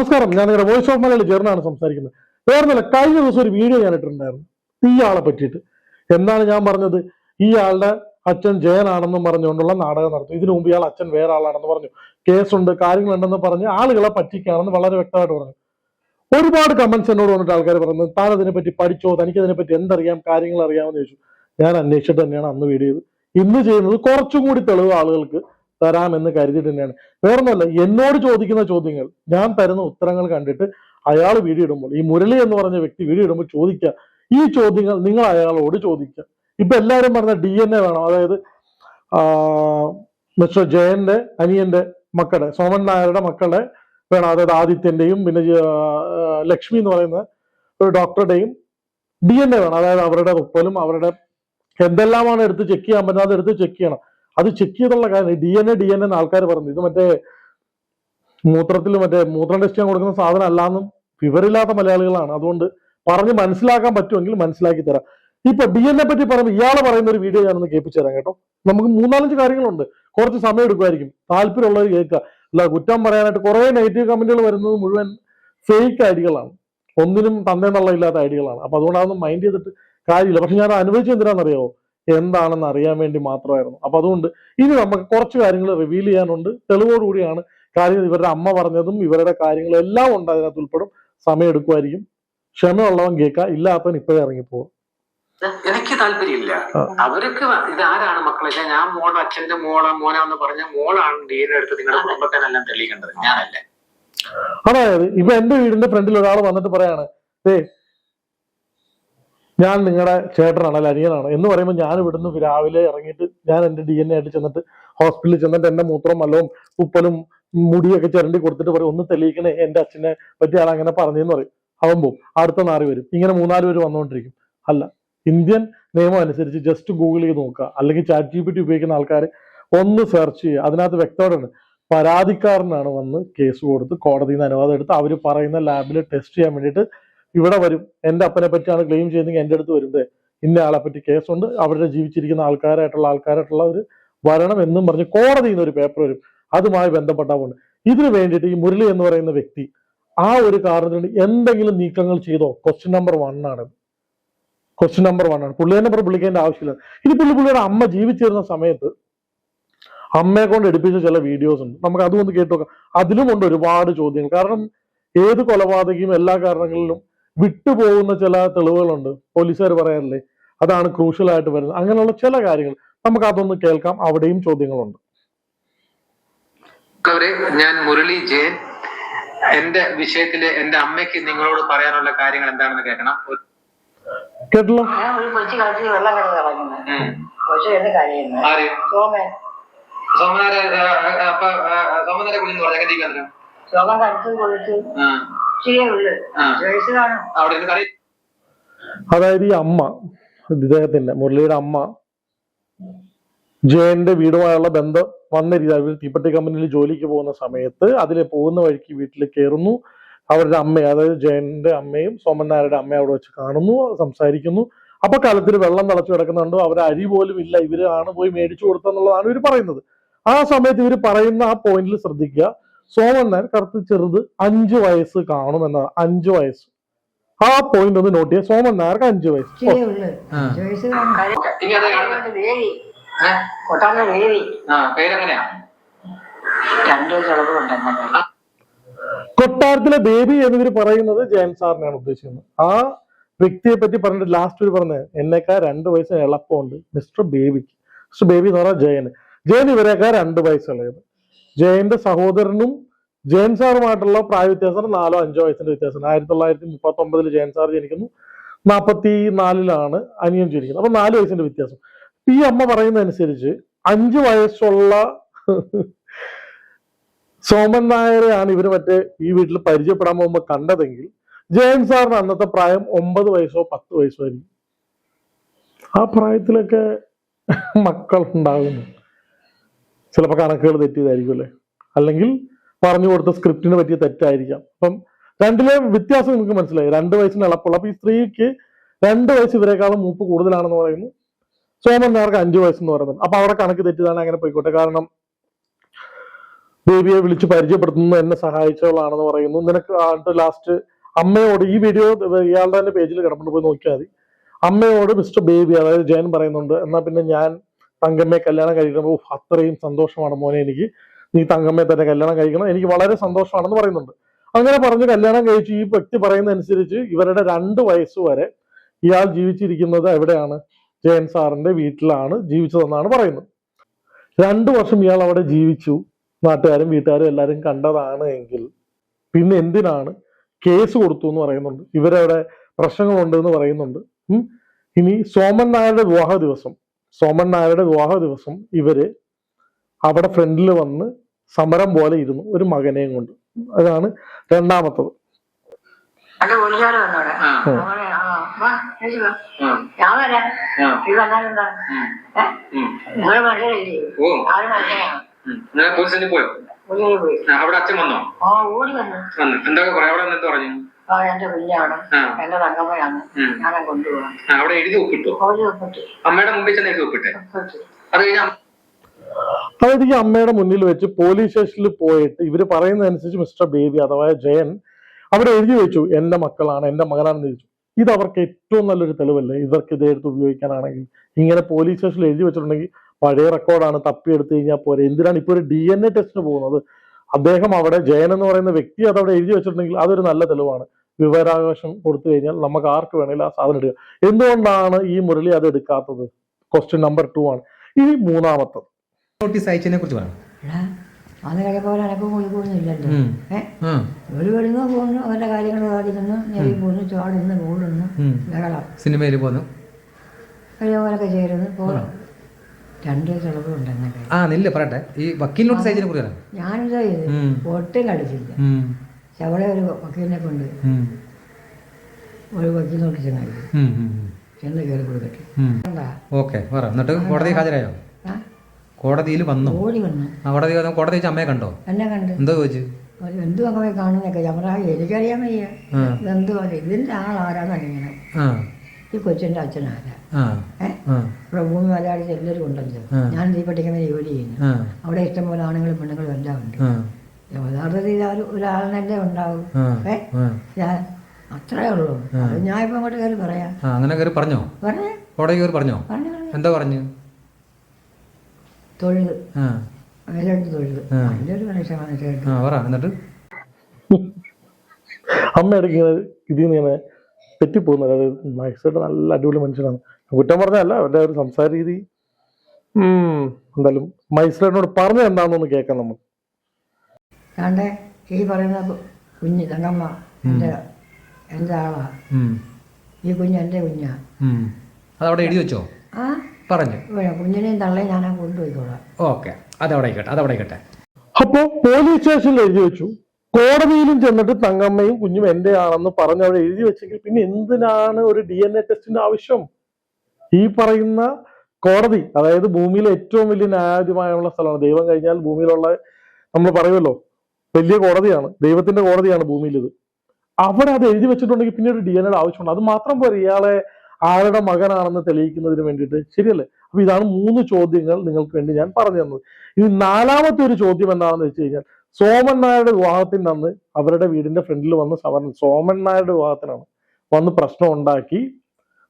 നമസ്കാരം. ഞാൻ നിങ്ങളുടെ വോയിസ് ഓഫ് മലയാളി ചേർന്നാണ് സംസാരിക്കുന്നത്. വേറൊന്നുമില്ല കഴിഞ്ഞ ദിവസം ഒരു വീഡിയോ ഞാൻ ഇട്ടിട്ടുണ്ടായിരുന്നു. ആളെ പറ്റിയിട്ട്. എന്താണ് ഞാൻ പറഞ്ഞത്? ഈ ആളുടെ അച്ഛൻ ജയനാണെന്നും പറഞ്ഞുകൊണ്ടുള്ള നാടകം നടത്തും. ഇതിനു മുമ്പ് ഇയാൾ അച്ഛൻ വേറെ ആളാണെന്ന് പറഞ്ഞു. കേസുണ്ട് കാര്യങ്ങളുണ്ടെന്ന് പറഞ്ഞ് ആളുകളെ പറ്റിക്കാണെന്ന് വളരെ വ്യക്തമായിട്ട് പറഞ്ഞു. ഒരുപാട് കമന്റ്സ് എന്നോട് വന്നിട്ട് ആൾക്കാർ പറയുന്നത് താൻ അതിനെപ്പറ്റി പഠിച്ചോ? തനിക്ക് അതിനെപ്പറ്റി എന്തറിയാം? കാര്യങ്ങൾ അറിയാമെന്ന് ചോദിച്ചു. ഞാൻ അന്വേഷിച്ചിട്ട് തന്നെയാണ് അന്ന് വീഡിയോ ചെയ്തത്. ഇന്ന് ചെയ്യുന്നത് കുറച്ചും കൂടി തെളിവ് ആളുകൾക്ക് തരാമെന്ന് കരുതിയിട്ട് തന്നെയാണ് വേറൊന്നുമല്ല എന്നോട് ചോദിക്കുന്ന ചോദ്യങ്ങൾ ഞാൻ തരുന്ന ഉത്തരങ്ങൾ കണ്ടിട്ട് അയാൾ വീഡിയോ ഇടുമ്പോൾ ഈ മുരളി എന്ന് പറഞ്ഞ വ്യക്തി വീഡിയോ ഇടുമ്പോൾ ചോദിക്കുക ഈ ചോദ്യങ്ങൾ നിങ്ങൾ അയാളോട് ചോദിക്കുക. ഇപ്പൊ എല്ലാവരും പറഞ്ഞ ഡി എൻ എ വേണം. അതായത് മിസ്റ്റർ ജയന്റെ അനിയന്റെ മക്കളുടെ സോമൻ നായരുടെ മക്കളുടെ വേണം. അതായത് ആദിത്യന്റെയും പിന്നെ ലക്ഷ്മി എന്ന് പറയുന്ന ഒരു ഡോക്ടറുടെയും ഡി എൻ എ വേണം. അതായത് അവരുടെ ഉപ്പലും അവരുടെ എന്തെല്ലാമാണ് എടുത്ത് ചെക്ക് ചെയ്യാൻ പറ്റുന്നത് അത് എടുത്ത് ചെക്ക് ചെയ്യണം. അത് ചെക്ക് ചെയ്തുള്ള കാര്യം D N A D N എന്ന് ആൾക്കാർ പറഞ്ഞു ഇത് മറ്റേ മൂത്രത്തിൽ മറ്റേ മൂത്രം ടെസ്റ്റ് ചെയ്യാൻ കൊടുക്കുന്ന സാധനം അല്ലാന്നും വിവരമില്ലാത്ത മലയാളികളാണ്. അതുകൊണ്ട് പറഞ്ഞ് മനസ്സിലാക്കാൻ പറ്റുമെങ്കിൽ മനസ്സിലാക്കി തരാം. ഇപ്പൊ ഡി എൻ എ പറ്റി പറയുമ്പോൾ ഇയാളെ പറയുന്ന ഒരു വീഡിയോ ഞാനൊന്ന് കേൾപ്പിച്ചു തരാം കേട്ടോ. നമുക്ക് മൂന്നാലഞ്ച് കാര്യങ്ങളുണ്ട്. കുറച്ച് സമയം എടുക്കുമായിരിക്കും. താല്പര്യമുള്ളവർ കേൾക്കുക. അല്ല കുറ്റം പറയാനായിട്ട് കുറെ നെഗറ്റീവ് കമന്റുകൾ വരുന്നത് മുഴുവൻ ഫേക്ക് ഐഡികളാണ്. ഒന്നിനും തന്നെന്നുള്ള ഇല്ലാത്ത ഐഡികളാണ്. അപ്പൊ അതുകൊണ്ട് അതൊന്നും മൈൻഡ് ചെയ്തിട്ട് കാര്യമില്ല. പക്ഷെ ഞാൻ അനുഭവിച്ചത് എന്തിനാണെന്നറിയാമോ എന്താണെന്ന് അറിയാൻ വേണ്ടി മാത്രമായിരുന്നു. അപ്പൊ അതുകൊണ്ട് ഇനി നമുക്ക് കുറച്ച് കാര്യങ്ങൾ റിവീൽ ചെയ്യാനുണ്ട്. തെളിവോടുകൂടിയാണ് കാര്യങ്ങൾ ഇവരുടെ അമ്മ പറഞ്ഞതും ഇവരുടെ കാര്യങ്ങളും എല്ലാം ഉണ്ട് അതിനകത്ത് ഉൾപ്പെടും. സമയം എടുക്കുമായിരിക്കും. ക്ഷമയുള്ളവൻ കേൾക്കുക ഇല്ലാത്തവൻ ഇപ്പോഴേ ഇറങ്ങിപ്പോകും. എനിക്ക് താല്പര്യമില്ല. അവർക്ക് ഇത് ആരാണ് മക്കളെ? ഞാൻ- മോൾ അച്ഛന്റെ മോള മോനാന്ന് പറഞ്ഞ മോളാണ് ഡീനെ എടുത്ത് നിങ്ങളുടെ കുടുംബത്തിനെല്ലാം തെളിയിക്കേണ്ടത്. ഞാനല്ല? അതായത് ഇപ്പൊ എന്റെ വീടിന്റെ ഫ്രണ്ടിൽ ഒരാൾ വന്നിട്ട് പറയാണ് ഏ ഞാൻ നിങ്ങളുടെ ചേട്ടനാണ് അല്ല അനിയനാണ് എന്ന് പറയുമ്പോൾ ഞാൻ ഇവിടുന്ന് രാവിലെ ഇറങ്ങിയിട്ട് ഞാൻ എന്റെ ഡി എൻ എ ആയിട്ട് ചെന്നിട്ട് ഹോസ്പിറ്റലിൽ ചെന്നിട്ട് എന്റെ മൂത്രം മല്ലവും ഉപ്പലും മുടിയൊക്കെ ചിരണ്ടി കൊടുത്തിട്ട് പറയും ഒന്ന് തെളിയിക്കണേ എന്റെ അച്ഛനെ പറ്റി ആൾ അങ്ങനെ പറഞ്ഞെന്ന് പറയും. അവൻ അടുത്ത നാറി വരും. ഇങ്ങനെ മൂന്നാൽ പേര് വന്നുകൊണ്ടിരിക്കും അല്ല ഇന്ത്യൻ നിയമം അനുസരിച്ച് ജസ്റ്റ് ഗൂഗിൾ ചെയ്ത് നോക്കുക. അല്ലെങ്കിൽ ചാറ്റ് ജി പി ടി ഉപയോഗിക്കുന്ന ആൾക്കാർ ഒന്ന് സെർച്ച് ചെയ്യുക. അതിനകത്ത് വ്യക്തമായിട്ടാണ് പരാതിക്കാരനാണ് വന്ന് കേസ് കൊടുത്ത് കോടതിയിൽ നിന്ന് അനുവാദം എടുത്ത് അവർ പറയുന്ന ലാബിൽ ടെസ്റ്റ് ചെയ്യാൻ വേണ്ടിയിട്ട് ഇവിടെ വരും. എന്റെ അപ്പനെ പറ്റിയാണ് ക്ലെയിം ചെയ്യുന്നതെങ്കിൽ എന്റെ അടുത്ത് വരുന്നത് ഇന്ന ആളെ പറ്റി കേസുണ്ട് അവരുടെ ജീവിച്ചിരിക്കുന്ന ആൾക്കാരായിട്ടുള്ള ആൾക്കാരായിട്ടുള്ള ഒരു വരണം എന്നും പറഞ്ഞ് കോടതിയിൽ നിന്ന് ഒരു പേപ്പർ വരും. അതുമായി ബന്ധപ്പെട്ട കൊണ്ട് ഇതിനു വേണ്ടിയിട്ട് ഈ മുരളി എന്ന് പറയുന്ന വ്യക്തി ആ ഒരു കാരണത്തിന് എന്തെങ്കിലും നീക്കങ്ങൾ ചെയ്തോ? ക്വസ്റ്റ്യൻ നമ്പർ വൺ ആണ്. ക്വസ്റ്റ്യൻ നമ്പർ വൺ ആണ്. പുള്ളിയെ നമ്പർ വിളിക്കേണ്ട ആവശ്യമില്ല. ഇനി പുള്ളി പുള്ളിയുടെ അമ്മ ജീവിച്ചിരുന്ന സമയത്ത് അമ്മയെ കൊണ്ട് എടുപ്പിച്ച ചില വീഡിയോസ് ഉണ്ട്. നമുക്ക് അതും ഒന്ന് കേട്ടു നോക്കാം. അതിലുമുണ്ട് ഒരുപാട് ചോദ്യങ്ങൾ. കാരണം ഏത് കൊലപാതകയും എല്ലാ കാരണങ്ങളിലും വിട്ടുപോകുന്ന ചില തെളിവുകളുണ്ട്. പോലീസുകാർ പറയാറില്ലേ? അതാണ് ക്രൂഷ്യൽ ആയിട്ട് വരുന്നത്. അങ്ങനെയുള്ള ചില കാര്യങ്ങൾ. നമുക്ക് അതൊന്ന് കേൾക്കാം. അവിടെയും ചോദ്യങ്ങളുണ്ട്. ഞാൻ മുരളി ജയൻ. എന്റെ വിഷയത്തിൽ എന്റെ അമ്മയ്ക്ക് നിങ്ങളോട് പറയാനുള്ള കാര്യങ്ങൾ എന്താണെന്ന് കേൾക്കണം. കേട്ടല്ലോ? ഞാൻ ഒരു കൊച്ചു കളിച്ച് വെള്ളം കിടന്ന് ആര്? സോമൻ. സോമനാരെ സോമനാരെ സോമൻ കടിച്ചു കൊളിച്ച് അതായത് ഈ അമ്മ ഇദ്ദേഹത്തിന്റെ മുരളിയുടെ അമ്മ ജയന്റെ വീടുമായുള്ള ബന്ധം വന്ന രീതി അവർ തീപ്പെട്ടി കമ്പനിയിൽ ജോലിക്ക് പോകുന്ന സമയത്ത് അതിൽ പോകുന്ന വഴിക്ക് വീട്ടിൽ കയറുന്നു. അവരുടെ അമ്മ അതായത് ജയന്റെ അമ്മയും സോമൻ നായരുടെ അമ്മ അവിടെ വെച്ച് കാണുന്നു സംസാരിക്കുന്നു. അപ്പൊ കാലത്തിൽ വെള്ളം തിളച്ചു കിടക്കുന്നുണ്ടോ. അവർ അരി പോലും ഇല്ല. ഇവർ ആണ് പോയി മേടിച്ചു കൊടുത്തെന്നുള്ളതാണ് ഇവർ പറയുന്നത്. ആ സമയത്ത് ഇവർ പറയുന്ന ആ പോയിന്റിൽ ശ്രദ്ധിക്കുക. നായർ കറുത്ത് ചെറുത് അഞ്ചു വയസ്സ് കാണുമെന്നാണ്. അഞ്ചു വയസ്സ്. ആ പോയിന്റ് ഒന്ന് നോട്ട് ചെയ്യാം സോമൻ നായർക്ക് അഞ്ചു വയസ്സ് കൊട്ടാരത്തിലെ ബേബി എന്നിവർ പറയുന്നത് ജയൻ സാറിനെയാണ് ഉദ്ദേശിക്കുന്നത്. ആ വ്യക്തിയെ പറ്റി പറഞ്ഞിട്ട് ലാസ്റ്റ് ഒരു പറഞ്ഞത് എന്നെക്കാ രണ്ട് വയസ്സിന് എളുപ്പമുണ്ട്. മിസ്റ്റർ ബേബിക്ക്. മിസ്റ്റർ ബേബി എന്ന് പറഞ്ഞാൽ ജയന്. ജയൻ ഇവരെക്കാ രണ്ട് വയസ്സുള്ളത്. ജയന്റെ സഹോദരനും ജയൻ സാറുമായിട്ടുള്ള പ്രായ വ്യത്യാസം നാലോ അഞ്ചോ വയസ്സിന്റെ വ്യത്യാസം. ആയിരത്തി തൊള്ളായിരത്തി മുപ്പത്തി ഒമ്പതിൽ ജയൻ സാർ ജനിക്കുന്നു. നാൽപ്പത്തി നാലിലാണ് അനിയൻ ജനിക്കുന്നത്. അപ്പൊ നാല് വയസ്സിന്റെ വ്യത്യാസം. ഈ അമ്മ പറയുന്നതനുസരിച്ച് അഞ്ച് വയസ്സുള്ള സോമൻ നായരെയാണ് ഇവർ മറ്റേ ഈ വീട്ടിൽ പരിചയപ്പെടാൻ പോകുമ്പോൾ കണ്ടതെങ്കിൽ ജയൻ സാറിന് അന്നത്തെ പ്രായം ഒമ്പത് വയസ്സോ പത്ത് വയസ്സോ ആയിരിക്കും. ആ പ്രായത്തിലൊക്കെ മക്കൾ ഉണ്ടാകുന്നു ചിലപ്പോൾ കണക്കുകൾ തെറ്റിയതായിരിക്കും അല്ലേ? അല്ലെങ്കിൽ പറഞ്ഞു കൊടുത്ത സ്ക്രിപ്റ്റിനെ പറ്റിയ തെറ്റായിരിക്കാം. അപ്പം രണ്ടിലെ വ്യത്യാസം നിങ്ങൾക്ക് മനസ്സിലായി. രണ്ട് വയസ്സിന് എളുപ്പമുള്ള അപ്പൊ ഈ സ്ത്രീക്ക് രണ്ട് വയസ്സ് ഇവരെക്കാളും മൂപ്പ് കൂടുതലാണെന്ന് പറയുന്നു. സോമൻ നായർക്ക് അഞ്ചു വയസ്സെന്ന് പറയുന്നത് അപ്പൊ അവിടെ കണക്ക് തെറ്റിയതാണ്. അങ്ങനെ പോയിക്കോട്ടെ. കാരണം ബേബിയെ വിളിച്ച് പരിചയപ്പെടുത്തുന്നു എന്നെ സഹായിച്ചവളാണെന്ന് പറയുന്നു. നിനക്ക് ആണ്ട് ലാസ്റ്റ് അമ്മയോട് ഈ വീഡിയോ ഇയാളുടെ തന്നെ പേജിൽ കിടപ്പുണ്ട്. പോയി നോക്കിയാൽ മതി. അമ്മയോട് മിസ്റ്റർ ബേബി അതായത് ജയൻ പറയുന്നുണ്ട്. എന്നാ പിന്നെ ഞാൻ തങ്കമ്മയെ കല്യാണം കഴിക്കുമ്പോൾ അത്രയും സന്തോഷമാണ് മോനെ എനിക്ക്. നീ തങ്കമ്മയെ തന്നെ കല്യാണം കഴിക്കണം. എനിക്ക് വളരെ സന്തോഷമാണെന്ന് പറയുന്നുണ്ട്. അങ്ങനെ പറഞ്ഞ് കല്യാണം കഴിച്ചു ഈ വ്യക്തി പറയുന്നതനുസരിച്ച് ഇവരുടെ രണ്ട് വയസ്സ് വരെ ഇയാൾ ജീവിച്ചിരിക്കുന്നത് എവിടെയാണ്? ജയൻ സാറിന്റെ വീട്ടിലാണ് ജീവിച്ചതെന്നാണ് പറയുന്നത്. രണ്ടു വർഷം ഇയാൾ അവിടെ ജീവിച്ചു. നാട്ടുകാരും വീട്ടുകാരും എല്ലാവരും കണ്ടതാണ് എങ്കിൽ പിന്നെ എന്തിനാണ് കേസ് കൊടുത്തു എന്ന് പറയുന്നുണ്ട്. ഇവരവിടെ പ്രശ്നങ്ങളുണ്ട് എന്ന് പറയുന്നുണ്ട്. ഇനി സോമൻ നായരുടെ വിവാഹ ദിവസം. സോമൻ നായരുടെ വിവാഹ ദിവസം ഇവർ അവിടെ ഫ്രണ്ടിൽ വന്ന് സമരം പോലെ ഇരുന്നു ഒരു മകനെയും കൊണ്ട്. അതാണ് രണ്ടാമത്തത്. പോയോ? അവിടെ അച്ഛൻ വന്നോ? ആ ഓടി വന്നു. വന്നു. എന്തൊക്കെ പറയാം അവിടെ എന്നിട്ട് പറഞ്ഞു? ആ. എന്റെ കുഞ്ഞാണ് ആ. എന്റെ തങ്കമ്മയാണ് ഞാനെ കൊണ്ടുപോകാം അവിടെ എഴുതി ഒപ്പിട്ടോ? അമ്മയുടെ മുമ്പിൽ ചെന്ന് എഴുതി ഒപ്പിട്ടെ? അത് അതായത് ഈ അമ്മയുടെ മുന്നിൽ വെച്ച് പോലീസ് സ്റ്റേഷനിൽ പോയിട്ട് ഇവർ പറയുന്നതനുസരിച്ച് മിസ്റ്റർ ബേബി അഥവാ ജയൻ അവിടെ എഴുതി വെച്ചു എന്റെ മക്കളാണ് എന്റെ മകനാണെന്ന് ചോദിച്ചു. ഇത് അവർക്ക് ഏറ്റവും നല്ലൊരു തെളിവല്ലേ? ഇവർക്ക് ഇത് എടുത്ത് ഉപയോഗിക്കാനാണെങ്കിൽ. ഇങ്ങനെ പോലീസ് സ്റ്റേഷനിൽ എഴുതി വെച്ചിട്ടുണ്ടെങ്കിൽ പഴയ റെക്കോർഡാണ് തപ്പിയെടുത്ത് കഴിഞ്ഞാൽ പോരെ. എന്തിനാണ് ഇപ്പോൾ ഒരു ഡി എൻ എ ടെസ്റ്റിന് പോകുന്നത്? അദ്ദേഹം അവിടെ ജയൻ എന്ന് പറയുന്ന വ്യക്തി അത് അവിടെ എഴുതി വെച്ചിട്ടുണ്ടെങ്കിൽ അതൊരു നല്ല തെളിവാണ്. വിവരാവകാശം കൊടുത്തു കഴിഞ്ഞാൽ നമുക്ക് ആർക്ക് വേണേലും ആ സാധനം എടുക്കാം. എന്തുകൊണ്ടാണ് ഈ മുരളി അത് എടുക്കാത്തത്? ക്വസ്റ്റ്യൻ നമ്പർ ടു ആണ്. ഇനി മൂന്നാമത്തത്. നോട്ടീസ് അയച്ചതിനെ കുറിച്ച് ഒരു വരുന്നു പോകുന്നു അവരുടെ കാര്യങ്ങൾ സാധിക്കുന്നു ഞെരി പോകുന്നു ചാടുന്നു കൂടുന്നു ബഹളം സിനിമയിൽ പോന്നു കഴിയുമ്പോലൊക്കെ ചേരുന്നു പോകുന്നു രണ്ട് ആ നില്ല പറയട്ടെ. ഈ വക്കീൽ നോട്ടീസ് അയച്ചതിനെ കുറിച്ച് പറയാം ഞാനിതാ. ഒട്ടും കളിച്ചില്ല ഉം. ശവളെ ഒരു വക്കീലിനെ കൊണ്ട് ഒരു വക്കീൽ നോക്കി ചെന്നായി. ചെന്ന് കയറി കൊടുക്കട്ടെ. എന്താ ഓക്കെ പറ. എന്നിട്ട് കോടതി ഹാജരായോ? കോടതിയിൽ വന്നു. ഓടി വന്നു. കോടതി വന്നു കോടതി വെച്ച് അമ്മയെ കണ്ടോ? എന്നെ കണ്ട്. എന്തോ ചോദിച്ചു? എന്തു അങ്ങനെ കാണുന്നൊക്കെ പറയാ എനിക്കറിയാൻ വയ്യ. എന്തോ ഇതിന്റെ ആളാരാന്നറിയണം ആ. ഈ കൊച്ചിന്റെ അച്ഛനാരാ ഇവിടെ ഭൂമി മലയാളിച്ച് എല്ലാവരും ഉണ്ടല്ലോ. ഞാൻ പഠിക്കുന്ന ജോലി ചെയ്യുന്നു. അവിടെ ഇഷ്ടംപോലെ ആണുങ്ങളും പെണ്ണുങ്ങളും എല്ലാം ഉണ്ട്. യഥാർത്ഥത്തിൽ ഒരു ഒരാളിനല്ലേ ഉണ്ടാവും. ഏ? ഞാൻ അത്രേ ഉള്ളൂ. അത് ഞാൻ ഇപ്പം അങ്ങോട്ട് കയറി പറയാം. അങ്ങനെ കയറി പറഞ്ഞോ? പറഞ്ഞേ. കോടതി കയറി പറഞ്ഞോ? എന്താ പറഞ്ഞു? തൊഴിൽ എന്നിട്ട്? അമ്മ ഇടയ്ക്കിങ്ങനെ ഇതിൽ നിന്ന് ഇങ്ങനെ തെറ്റിപ്പോകുന്നത് അതായത് മൈസൂട്ട് നല്ല അടിപൊളി മനുഷ്യനാണ്. കുറ്റം പറഞ്ഞല്ല അവരുടെ ഒരു സംസാര രീതി. ഉം, എന്തായാലും മൈസൂരിനോട് പറഞ്ഞത് എന്താണെന്നൊന്ന് കേൾക്കാം നമുക്ക് കണ്ടേ? ഈ പറയുന്ന കുഞ്ഞ് തങ്കമ്മ എന്റെ എന്റെ ആളാ. ഉം. ഈ കുഞ്ഞ് എന്റെ കുഞ്ഞാ. ഉം. അതവിടെ എഴുതി വെച്ചോ? ആ? പറഞ്ഞു. കുഞ്ഞിനെയും തള്ളേ ഞാൻ കൊണ്ടുപോയിക്കോളാം. ഓക്കെ. അതവിടെ ആയിക്കട്ടെ അതവിടെ ആയിക്കട്ടെ അപ്പോ പോലീസ് സ്റ്റേഷനിൽ എഴുതി വെച്ചു. കോടതിയിലും ചെന്നിട്ട് തങ്കമ്മയും കുഞ്ഞും എന്റെ ആണെന്ന് പറഞ്ഞ് അവിടെ എഴുതി വെച്ചെങ്കിൽ പിന്നെ എന്തിനാണ് ഒരു ഡി എൻ എ ടെസ്റ്റിന്റെ ആവശ്യം? ഈ പറയുന്ന കോടതി അതായത് ഭൂമിയിലെ ഏറ്റവും വലിയ ന്യായാധിപമായുള്ള സ്ഥലമാണ്. ദൈവം കഴിഞ്ഞാൽ ഭൂമിയിലുള്ള നമ്മൾ പറയുമല്ലോ വലിയ കോടതിയാണ് ദൈവത്തിന്റെ കോടതിയാണ് ഭൂമിയിൽ ഇത്. അവിടെ അത് എഴുതി വെച്ചിട്ടുണ്ടെങ്കിൽ പിന്നെ ഒരു ഡി എൻ എയുടെ ആവശ്യമുണ്ട്. അത് മാത്രം പോരെ ഇയാളെ ആരുടെ മകനാണെന്ന് തെളിയിക്കുന്നതിന് വേണ്ടിയിട്ട്. ശരിയല്ലേ? അപ്പൊ ഇതാണ് മൂന്ന് ചോദ്യങ്ങൾ നിങ്ങൾക്ക് വേണ്ടി ഞാൻ പറഞ്ഞു തന്നത്. ഇനി നാലാമത്തെ ഒരു ചോദ്യം എന്താണെന്ന് വെച്ച് കഴിഞ്ഞാൽ സോമൻ നായരുടെ വിവാഹത്തിന് അന്ന് അവരുടെ വീടിന്റെ ഫ്രണ്ടിൽ വന്ന് സമരം സോമൻ നായരുടെ വിവാഹത്തിനാണ് വന്ന് പ്രശ്നം ഉണ്ടാക്കി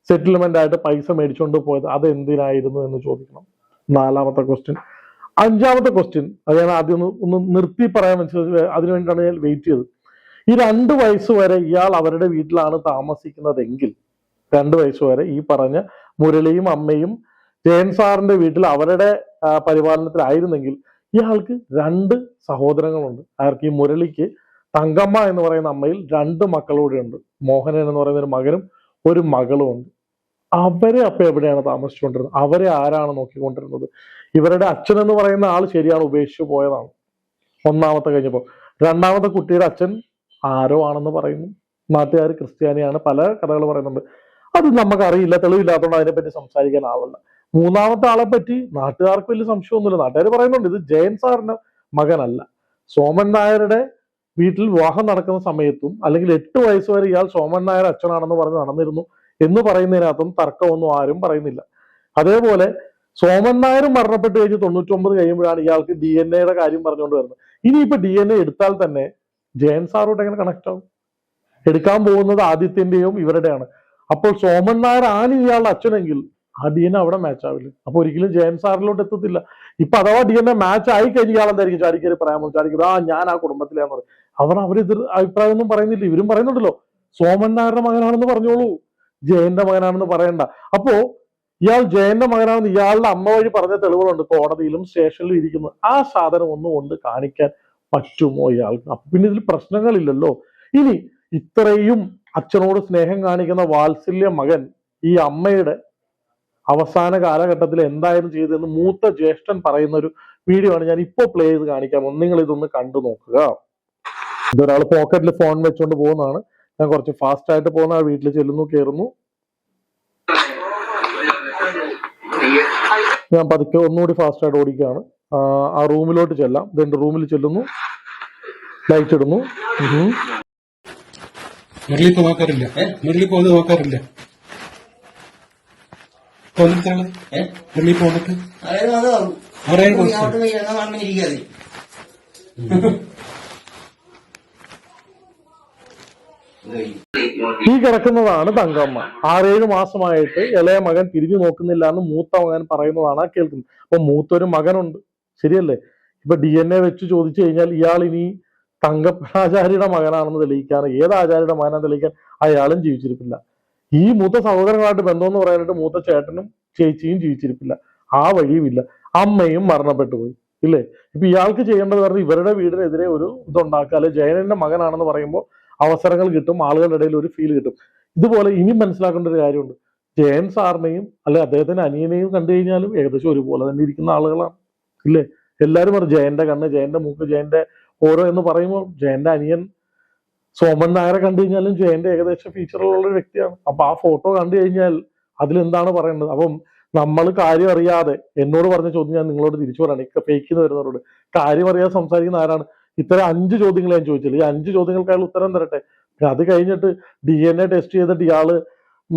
സെറ്റിൽമെന്റ് ആയിട്ട് പൈസ മേടിച്ചുകൊണ്ട് പോയത്. അത് എന്തിനായിരുന്നു എന്ന് ചോദിക്കണം. നാലാമത്തെ ക്വസ്റ്റ്യൻ അഞ്ചാമത്തെ ക്വസ്റ്റ്യൻ അത് ഞാൻ ആദ്യം ഒന്ന് നിർത്തി പറയാൻ മനസ്സിലായി. അതിനുവേണ്ടിയാണ് ഞാൻ വെയിറ്റ് ചെയ്തത്. ഈ രണ്ട് വയസ്സ് വരെ ഇയാൾ അവരുടെ വീട്ടിലാണ് താമസിക്കുന്നതെങ്കിൽ രണ്ട് വയസ്സ് വരെ ഈ പറഞ്ഞ മുരളിയും അമ്മയും ജയൻ സാറിന്റെ വീട്ടിൽ അവരുടെ പരിപാലനത്തിലായിരുന്നെങ്കിൽ ഇയാൾക്ക് രണ്ട് സഹോദരങ്ങളുണ്ട്. അയാൾക്ക് ഈ മുരളിക്ക് തങ്കമ്മ എന്ന് പറയുന്ന അമ്മയിൽ രണ്ട് മക്കളൂടെ ഉണ്ട്. മോഹനൻ എന്ന് പറയുന്ന ഒരു മകനും ഒരു മകളും ഉണ്ട് അവരെ അപ്പൊ എവിടെയാണ് താമസിച്ചുകൊണ്ടിരുന്നത്? അവരെ ആരാണ് നോക്കിക്കൊണ്ടിരുന്നത്? ഇവരുടെ അച്ഛൻ എന്ന് പറയുന്ന ആൾ ശരിയാണ് ഉപേക്ഷിച്ചു പോയതാണ്. ഒന്നാമത്തെ കഴിഞ്ഞപ്പോൾ രണ്ടാമത്തെ കുട്ടിയുടെ അച്ഛൻ ആരോ ആണെന്ന് പറയുന്നു. നാട്ടുകാർ ക്രിസ്ത്യാനിയാണ്. പല കഥകൾ പറയുന്നുണ്ട്. അത് നമുക്കറിയില്ല. തെളിവില്ലാത്തതുകൊണ്ട് അതിനെപ്പറ്റി സംസാരിക്കാൻ ആവില്ല മൂന്നാമത്തെ ആളെ പറ്റി നാട്ടുകാർക്ക് വലിയ സംശയമൊന്നുമില്ല. നാട്ടുകാർ പറയുന്നുണ്ട് ഇത് ജയൻ സാറിന്റെ മകനല്ല. സോമൻ നായരുടെ വീട്ടിൽ വിവാഹം നടക്കുന്ന സമയത്തും അല്ലെങ്കിൽ എട്ട് വയസ്സ് വരെ ഇയാൾ സോമൻ നായർ അച്ഛനാണെന്ന് പറഞ്ഞ് നടന്നിരുന്നു. എന്ന് പറയുന്നതിനകത്തും തർക്കമൊന്നും ആരും പറയുന്നില്ല. അതേപോലെ സോമൻ നായർ മരണപ്പെട്ട് കഴിഞ്ഞ് തൊണ്ണൂറ്റൊമ്പത് കഴിയുമ്പോഴാണ് ഇയാൾക്ക് ഡി എൻ എയുടെ കാര്യം പറഞ്ഞുകൊണ്ട് വരുന്നത്. ഇനിയിപ്പോ ഡി എൻ എ എടുത്താൽ തന്നെ ജയൻ സാറോട്ട് എങ്ങനെ കണക്ട് ആവും? എടുക്കാൻ പോകുന്നത് ആദിത്യന്റെയും ഇവരുടെയാണ്. അപ്പോൾ സോമൻ നായർ ആണ് ഇയാളുടെ അച്ഛനെങ്കിൽ ആ ഡി എൻ അവിടെ മാച്ച് ആവില്ല. അപ്പൊ ഒരിക്കലും ജയൻ സാറിലോട്ട് എത്തത്തില്ല. ഇപ്പൊ അഥവാ ഡി എൻ എ മാച്ച് ആയി കഴിഞ്ഞ എന്തായിരിക്കും? ചാടിക്കറി പറയാൻ പോകും ആ ഞാൻ ആ കുടുംബത്തിലാന്ന് പറയും. അവർ അവരെതിർ അഭിപ്രായമൊന്നും പറയുന്നില്ല. ഇവരും പറയുന്നുണ്ടല്ലോ സോമൻ നായരുടെ മകനാണെന്ന് പറഞ്ഞോളൂ. ജയന്റെ മകനാണെന്ന് പറയണ്ട. അപ്പോ ഇയാൾ ജയന്റെ മകനാണെന്ന് ഇയാളുടെ അമ്മ വഴി പറഞ്ഞ തെളിവുകളുണ്ട് കോടതിയിലും സ്റ്റേഷനിലും ഇരിക്കുന്നത്. ആ സാധനം ഒന്നും കൊണ്ട് കാണിക്കാൻ പറ്റുമോ ഇയാൾക്ക്? പിന്നെ ഇതിൽ പ്രശ്നങ്ങളില്ലല്ലോ. ഇനി ഇത്രയും അച്ഛനോട് സ്നേഹം കാണിക്കുന്ന വാത്സല്യ മകൻ ഈ അമ്മയുടെ അവസാന കാലഘട്ടത്തിൽ എന്തായിരുന്നു ചെയ്തതെന്ന് മൂത്ത ജ്യേഷ്ഠൻ പറയുന്ന ഒരു വീഡിയോ ആണ് ഞാൻ ഇപ്പോൾ പ്ലേ ചെയ്ത് കാണിക്കാം. നിങ്ങൾ ഇതൊന്ന് കണ്ടു നോക്കുക. ഇതൊരാൾ പോക്കറ്റിൽ ഫോൺ വെച്ചുകൊണ്ട് പോകുന്നതാണ്. ഞാൻ കുറച്ച് ഫാസ്റ്റ് ആയിട്ട് പോകുന്ന ആ വീട്ടിൽ ചെല്ലുന്നു കയറുന്നു ഞാൻ പതുക്കെ ഒന്നുകൂടി ഫാസ്റ്റ് ആയിട്ട് ഓടിക്കുകയാണ്. ആ, റൂമിലോട്ട് ചെല്ലാം. രണ്ട് റൂമിൽ ചെല്ലുന്നു. ലൈറ്റ് ഇടുന്നു. മുരളി നോക്കാറില്ല. മുരളി പോകുന്നത് നോക്കാറില്ല. തോന്നിട്ടാണ് മുരളി ഇപ്പൊ വന്നിട്ട് അതായത് അത് ആരെയും പോയി കുറിച്ച് അങ്ങോട്ട് പോയി എന്നാ കാണുമ്പോൾ ഇരിക്കാതെ ഈ കിടക്കുന്നതാണ് തങ്കമ്മ. ആറേഴ് മാസമായിട്ട് ഇളയ മകൻ തിരിഞ്ഞു നോക്കുന്നില്ല എന്ന് മൂത്ത മകൻ പറയുന്നതാണ് കേൾക്കുന്നത്. അപ്പൊ മൂത്തൊരു മകനുണ്ട്. ശരിയല്ലേ? ഇപ്പൊ ഡി എൻ എ വെച്ച് ചോദിച്ചു കഴിഞ്ഞാൽ ഇയാൾ ഇനി തങ്കപ്പനാചാര്യയുടെ മകനാണെന്ന് തെളിയിക്കാൻ ഏത് ആചാര്യയുടെ മകനാണെന്ന് തെളിയിക്കാൻ അയാളും ജീവിച്ചിരിപ്പില്ല. ഈ മൂത്ത സഹോദരങ്ങളായിട്ട് ബന്ധം എന്ന് പറയാനായിട്ട് മൂത്ത ചേട്ടനും ചേച്ചിയും ജീവിച്ചിരിപ്പില്ല. ആ വഴിയുമില്ല. അമ്മയും മരണപ്പെട്ടു പോയി. ഇല്ലേ? ഇപ്പൊ ഇയാൾക്ക് ചെയ്യേണ്ടത് പറഞ്ഞാൽ ഇവരുടെ വീടിനെതിരെ ഒരു ഇതുണ്ടാക്കുക. അല്ലെ ജയനന്റെ മകനാണെന്ന് പറയുമ്പോൾ അവസരങ്ങൾ കിട്ടും ആളുകളുടെ ഇടയിൽ ഒരു ഫീൽ കിട്ടും. ഇതുപോലെ ഇനി മനസ്സിലാക്കേണ്ട ഒരു കാര്യമുണ്ട്. ജയൻ സാറിനെയും അല്ലെ അദ്ദേഹത്തിന്റെ അനിയനെയും കണ്ടു കഴിഞ്ഞാലും ഏകദേശം ഒരുപോലെ തന്നെ ഇരിക്കുന്ന ആളുകളാണ്. ഇല്ലേ? എല്ലാരും പറഞ്ഞു ജയന്റെ കണ്ണ് ജയന്റെ മൂക്ക് ജയന്റെ ഓരോ എന്ന് പറയുമ്പോൾ ജയന്റെ അനിയൻ സോമൻ നായരെ കണ്ടു കഴിഞ്ഞാലും ജയന്റെ ഏകദേശം ഫീച്ചറുള്ള ഒരു വ്യക്തിയാണ്. അപ്പൊ ആ ഫോട്ടോ കണ്ടു കഴിഞ്ഞാൽ അതിലെന്താണ് പറയേണ്ടത്? അപ്പം നമ്മൾ കാര്യം അറിയാതെ എന്നോട് പറഞ്ഞ ചോദ്യം ഞാൻ നിങ്ങളോട് തിരിച്ചു പറയണം. ഇപ്പൊ ഫേക്കിന്ന് വരുന്നവരോട്. കാര്യം അറിയാതെ സംസാരിക്കുന്ന ആരാണ്? ഇത്തരം അഞ്ച് ചോദ്യങ്ങൾ ഞാൻ ചോദിച്ചില്ല. ഈ അഞ്ച് ചോദ്യങ്ങൾക്ക് അയാൾ ഉത്തരം തരട്ടെ. അത് കഴിഞ്ഞിട്ട് ഡി എൻ എ ടെസ്റ്റ് ചെയ്തിട്ട് ഇയാൾ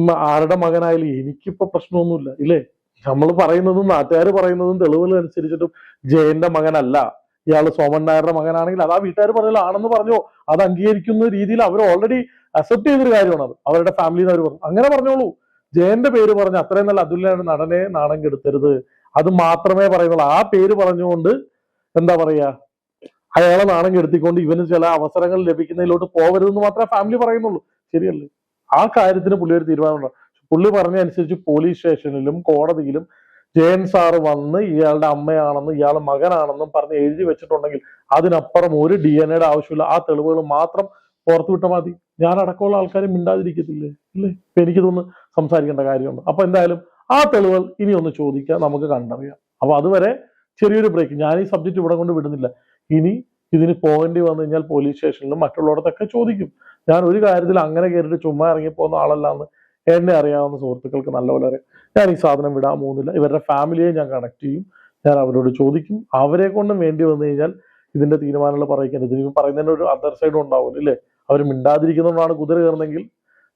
ആരുടെ മകനായാലും എനിക്കിപ്പോ പ്രശ്നമൊന്നുമില്ല. ഇല്ലേ? നമ്മൾ പറയുന്നതും നാട്ടുകാർ പറയുന്നതും തെളിവുകൾ അനുസരിച്ചിട്ടും ജയന്റെ മകനല്ല. ഇയാൾ സോമൻ നായരുടെ മകനാണെങ്കിൽ അത് ആ വീട്ടുകാർ പറഞ്ഞാൽ ആണെന്ന് പറഞ്ഞോ അത് അംഗീകരിക്കുന്ന രീതിയിൽ അവർ ഓൾറെഡി അക്സെപ്റ്റ് ചെയ്തൊരു കാര്യമാണ് അത്. അവരുടെ ഫാമിലിയിൽ അവർ പറഞ്ഞു. അങ്ങനെ പറഞ്ഞോളൂ. ജയന്റെ പേര് പറഞ്ഞ് അത്രയും നല്ല അതുല്യാണ് നടനെ നാണം കെടുത്തരുത്. അത് മാത്രമേ പറയുന്നുള്ളൂ. ആ പേര് പറഞ്ഞുകൊണ്ട് എന്താ പറയാ? അയാളെ നാണം കെടുത്തിക്കൊണ്ട് ഇവന് ചില അവസരങ്ങൾ ലഭിക്കുന്നതിലോട്ട് പോകരുതെന്ന് മാത്രമേ ഫാമിലി പറയുന്നുള്ളൂ. ശരിയല്ലേ? ആ കാര്യത്തിന് പുള്ളി ഒരു തീരുമാനമുണ്ടാവും പുള്ളി പറഞ്ഞ അനുസരിച്ച് പോലീസ് സ്റ്റേഷനിലും കോടതിയിലും ജയൻ സാർ വന്ന് ഇയാളുടെ അമ്മയാണെന്നും ഇയാളെ മകനാണെന്നും പറഞ്ഞ് എഴുതി വെച്ചിട്ടുണ്ടെങ്കിൽ അതിനപ്പുറം ഒരു ഡി എൻ എയുടെ ആവശ്യമില്ല. ആ തെളിവുകൾ മാത്രം പുറത്തു വിട്ടാൽ മതി. ഞാൻ അടക്കമുള്ള ആൾക്കാരെ മിണ്ടാതിരിക്കത്തില്ലേ? ഇല്ലേ? ഇപ്പൊ എനിക്കിതൊന്ന് സംസാരിക്കേണ്ട കാര്യമുണ്ട്. അപ്പൊ എന്തായാലും ആ തെളിവുകൾ ഇനി ഒന്ന് ചോദിക്കാം നമുക്ക് കണ്ടറിയാം. അപ്പൊ അതുവരെ ചെറിയൊരു ബ്രേക്ക് ഞാൻ ഈ സബ്ജക്ട് ഇവിടെ കൊണ്ട് വിടുന്നില്ല. ഇനി ഇതിന് പോയിന്റ് വന്നു കഴിഞ്ഞാൽ പോലീസ് സ്റ്റേഷനിലും മറ്റുള്ളവരത്തൊക്കെ ചോദിക്കും. ഞാൻ ഒരു കാര്യത്തിൽ അങ്ങനെ കയറിയിട്ട് ചുമ്മാ ഇറങ്ങിപ്പോകുന്ന ആളല്ല എന്ന് എന്നെ അറിയാവുന്ന സുഹൃത്തുക്കൾക്ക് നല്ലപോലെ അറിയാം. ഞാൻ ഈ സാധനം വിടാൻ പോകുന്നില്ല. ഇവരുടെ ഫാമിലിയെ ഞാൻ കണക്ട് ചെയ്യും. ഞാൻ അവരോട് ചോദിക്കും. അവരെ കൊണ്ടും വേണ്ടി വന്നു കഴിഞ്ഞാൽ ഇതിന്റെ തീരുമാനങ്ങൾ പറയിക്കാൻ. ഇതിന് പറയുന്നതിന്റെ ഒരു അതർ സൈഡും ഉണ്ടാവില്ല ഇല്ലേ അവർ മിണ്ടാതിരിക്കുന്നതുകൊണ്ടാണ് കുതിര കയറുന്നെങ്കിൽ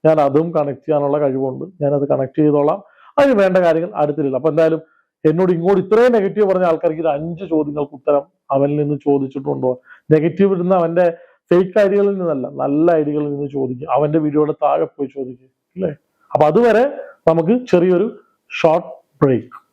ഞാൻ അതും കണക്ട് ചെയ്യാനുള്ള കഴിവുണ്ട്. ഞാൻ അത് കണക്ട് ചെയ്തോളാം. അതിന് വേണ്ട കാര്യങ്ങൾ അടുത്തില്ല അപ്പൊ എന്തായാലും എന്നോട് ഇങ്ങോട്ട് ഇത്രയും നെഗറ്റീവ് പറഞ്ഞ ആൾക്കാർക്ക് ഇത് അഞ്ച് ചോദ്യങ്ങൾക്ക് ഉത്തരം അവനിൽ നിന്ന് ചോദിച്ചിട്ടുണ്ടോ? നെഗറ്റീവ് ഇടുന്ന അവന്റെ ഫേക്ക് ഐഡികളിൽ നിന്നല്ല നല്ല ഐഡികളിൽ നിന്ന് ചോദിക്കും. അവന്റെ വീഡിയോയുടെ താഴെ പോയി ചോദിക്കും അല്ലേ? അപ്പൊ അതുവരെ നമുക്ക് ചെറിയൊരു ഷോർട്ട് ബ്രേക്ക്